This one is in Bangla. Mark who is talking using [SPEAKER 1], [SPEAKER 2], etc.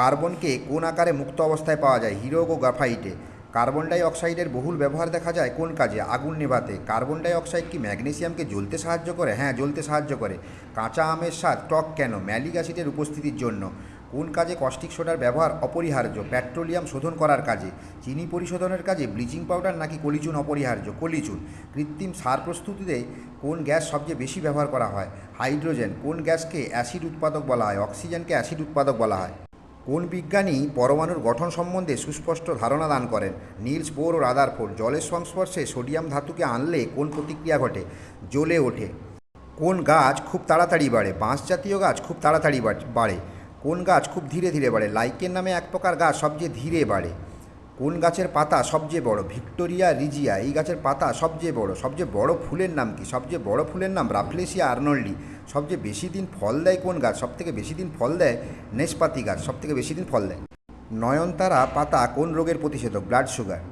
[SPEAKER 1] কার্বনকে কোন আকারে মুক্ত অবস্থায় পাওয়া যায়? হিরো ও গ্রাফাইটে। কার্বন ডাই অক্সাইডের বহুল ব্যবহার দেখা যায় কোন কাজে? আগুন নেভাতে। কার্বন ডাই অক্সাইড কি ম্যাগনেসিয়ামকে জ্বলতে সাহায্য করে? হ্যাঁ জ্বলতে সাহায্য করে। কাঁচা আমের স্বাদ, টক কেন? ম্যালিক অ্যাসিডের উপস্থিতির জন্য। কোন কাজে কস্টিক সোডার ব্যবহার অপরিহার্য? পেট্রোলিয়াম শোধন করার কাজে। চিনি পরিশোধনের কাজে ব্লিচিং পাউডার নাকি কলিচুন অপরিহার্য? কলিচুন। কৃত্রিম সার প্রস্তুতিতে কোন গ্যাস সবচেয়ে বেশি ব্যবহার করা হয়? হাইড্রোজেন। কোন গ্যাসকে অ্যাসিড উৎপাদক বলা হয়? অক্সিজেনকে অ্যাসিড উৎপাদক বলা হয়। কোন বিজ্ঞানী পরমাণুর গঠন সম্বন্ধে সুস্পষ্ট ধারণা দান করেন? নীলস বোর ও রাদারফোর্ড জলের সংস্পর্শে সোডিয়াম ধাতুকে আনলে কোন প্রতিক্রিয়া ঘটে? জ্বলে ওঠে। কোন গাছ খুব তাড়াতাড়ি বাড়ে? বাঁশ জাতীয় গাছ খুব তাড়াতাড়ি বাড়ে। কোন গাছ খুব ধীরে ধীরে বাড়ে? লাইকেন নামে এক প্রকার গাছ সবচেয়ে ধীরে বাড়ে। কোন গাছের পাতা সবচেয়ে বড়? ভিক্টোরিয়া রিজিয়া, এই গাছের পাতা সবচেয়ে বড়। সবচেয়ে বড় ফুলের নাম কি? সবচেয়ে বড় ফুলের নাম রাফলেসিয়া আর্নল্ডি। সবচেয়ে বেশি দিন ফল দেয় কোন গাছ? সবথেকে বেশি দিন ফল দেয় নেশপাতি গাছ, সবথেকে বেশি দিন ফল দেয়। নয়নতারা পাতা কোন রোগের প্রতিষেধক? Blood sugar.